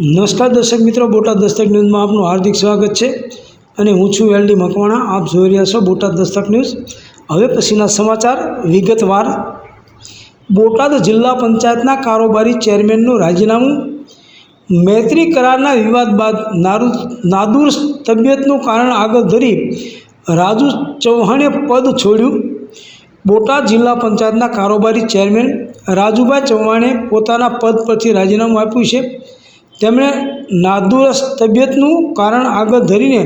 નમસ્કાર દર્શક મિત્રો, બોટાદ દસ્તક ન્યૂઝમાં આપનું હાર્દિક સ્વાગત છે અને હું છું એલડી મકવાણા. આપ જોઈ રહ્યા છો બોટાદ દસ્તક ન્યૂઝ. હવે પછીના સમાચાર વિગતવાર. બોટાદ જિલ્લા પંચાયતના કારોબારી ચેરમેનનું રાજીનામું. મૈત્રી કરારના વિવાદ બાદ નારુ, નાદુર તબિયતનું કારણ આગળ ધરી રાજુ ચૌહાણે પદ છોડ્યું. બોટાદ જિલ્લા પંચાયતના કારોબારી ચેરમેન રાજુભાઈ ચૌહાણે પોતાના પદ પરથી રાજીનામું આપ્યું છે. તેમણે નાદુરસ્ત તબિયતનું કારણ આગળ ધરીને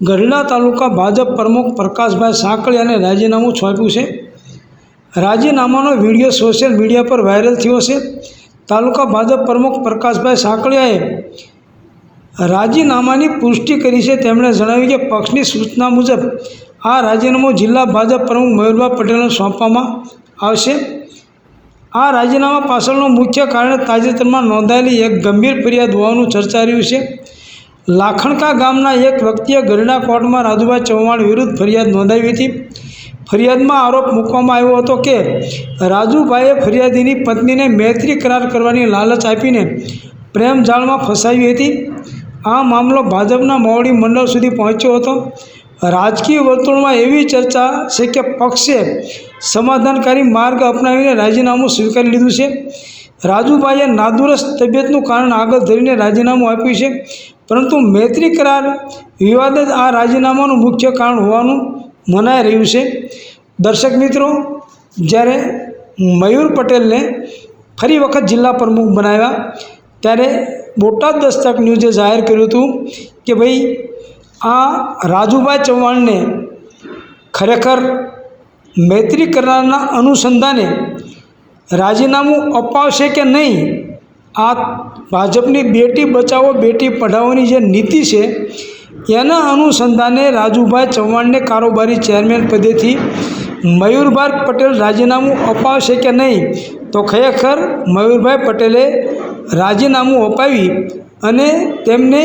ગઢડા તાલુકા ભાજપ પ્રમુખ પ્રકાશભાઈ સાંકળિયાને રાજીનામું સોંપ્યું છે. રાજીનામાનો વીડિયો સોશિયલ મીડિયા પર વાયરલ થયો છે. તાલુકા ભાજપ પ્રમુખ પ્રકાશભાઈ સાંકળિયાએ રાજીનામાની પુષ્ટિ કરી છે. તેમણે જણાવ્યું કે પક્ષની સૂચના મુજબ આ રાજીનામું જિલ્લા ભાજપ પ્રમુખ મયુરભાઈ પટેલને સોંપવામાં આવશે. આ રાજીનામા પાછળનું મુખ્ય કારણ તાજેતરમાં નોંધાયેલી એક ગંભીર ફરિયાદ હોવાનું ચર્ચા રહ્યું છે. લાખણકા ગામના એક વ્યક્તિએ ગરડા કોર્ટમાં રાજુભાઈ ચૌહાણ વિરુદ્ધ ફરિયાદ નોંધાવી હતી. ફરિયાદમાં આરોપ મૂકવામાં આવ્યો હતો કે રાજુભાઈએ ફરિયાદીની પત્નીને મૈત્રી કરાર કરવાની લાલચ આપીને પ્રેમ જાળમાં ફસાવી હતી. આ મામલો ભાજપના મોવડી મંડળ સુધી પહોંચ્યો હતો. રાજકીય વર્તુળમાં એવી ચર્ચા છે કે પક્ષે સમાધાનકારી માર્ગ અપનાવીને રાજીનામું સ્વીકારી લીધું છે. રાજુભાઈએ નાદુરસ્ત તબિયતનું કારણ આગળ ધરીને રાજીનામું આપ્યું છે. પરંતુ મૈત્રી કરાર વિવાદ જ આ રાજીનામાનું મુખ્ય કારણ હોવાનું મનાઈ રહ્યું છે. દર્શક મિત્રો, જ્યારે મયુર પટેલને ફરી વખત જિલ્લા પ્રમુખ બનાવ્યા, ત્યારે બોટાદ દસ્તક ન્યૂઝે જાહેર કર્યું હતું કે ભાઈ આ રાજુભાઈ ચૌહાણને ખરેખર મૈત્રી કરારના અનુસંધાને રાજીનામું અપાવશે કે નહીં, આ ભાજપની બેટી બચાવો, બેટી પઢાઓની જે નીતિ છે, એના અનુસંધાને રાજુભાઈ ચૌહાણને કારોબારી ચેરમેન પદેથી મયુરભાઈ પટેલ રાજીનામું અપાવશે કે નહીં, તો ખરેખર મયુરભાઈ પટેલે રાજીનામું અપાવી અને તેમને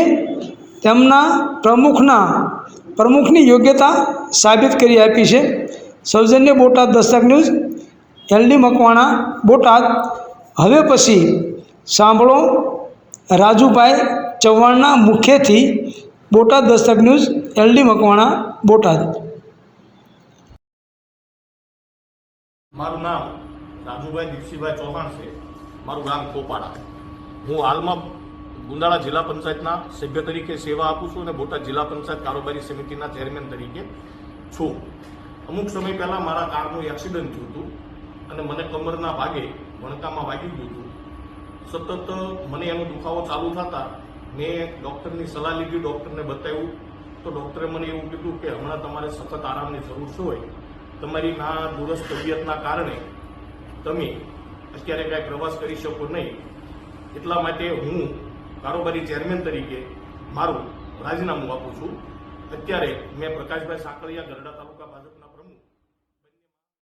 તેમના પ્રમુખના, પ્રમુખની યોગ્યતા સાબિત કરી આપી છે. સૌજન્ય બોટાદ દસ્તક ન્યૂઝ, એલડી મકવાણા, બોટાદ. હવે પછી સાંભળો રાજુભાઈ ચૌહાણના મુખ્યથી બોટાદ દસ્તક ન્યૂઝ, એલડી મકવાણા, બોટાદ. મારું નામ રાજુભાઈ દીપસિંહભાઈ ચૌહાણ છે. મારું ગામ કોપાડા. હું હાલમાં ગુંદાળા જિલ્લા પંચાયતના સભ્ય તરીકે સેવા આપું છું અને બોટાદ જિલ્લા પંચાયત કારોબારી સમિતિના ચેરમેન તરીકે છું. અમુક સમય પહેલાં મારા કારનું એક્સિડન્ટ થયું હતું અને મને કમરના ભાગે વણકામાં વાગી ગયું હતું. સતત મને એનો દુખાવો ચાલુ થતા મેં ડૉક્ટરની સલાહ લીધી, ડૉક્ટરને બતાવ્યું. તો ડૉક્ટરે મને એવું કીધું કે હમણાં તમારે સખત આરામની જરૂર હોય. તમારી ના દુરસ્ત તબિયતના કારણે તમે અત્યારે કાંઈ પ્રવાસ કરી શકો નહીં. એટલા માટે હું કારોબારી ચેરમેન તરીકે મારું રાજીનામું આપું છું. અત્યારે મેં પ્રકાશભાઈ સાંકળિયા ગરડા તાલુકા ભાજપ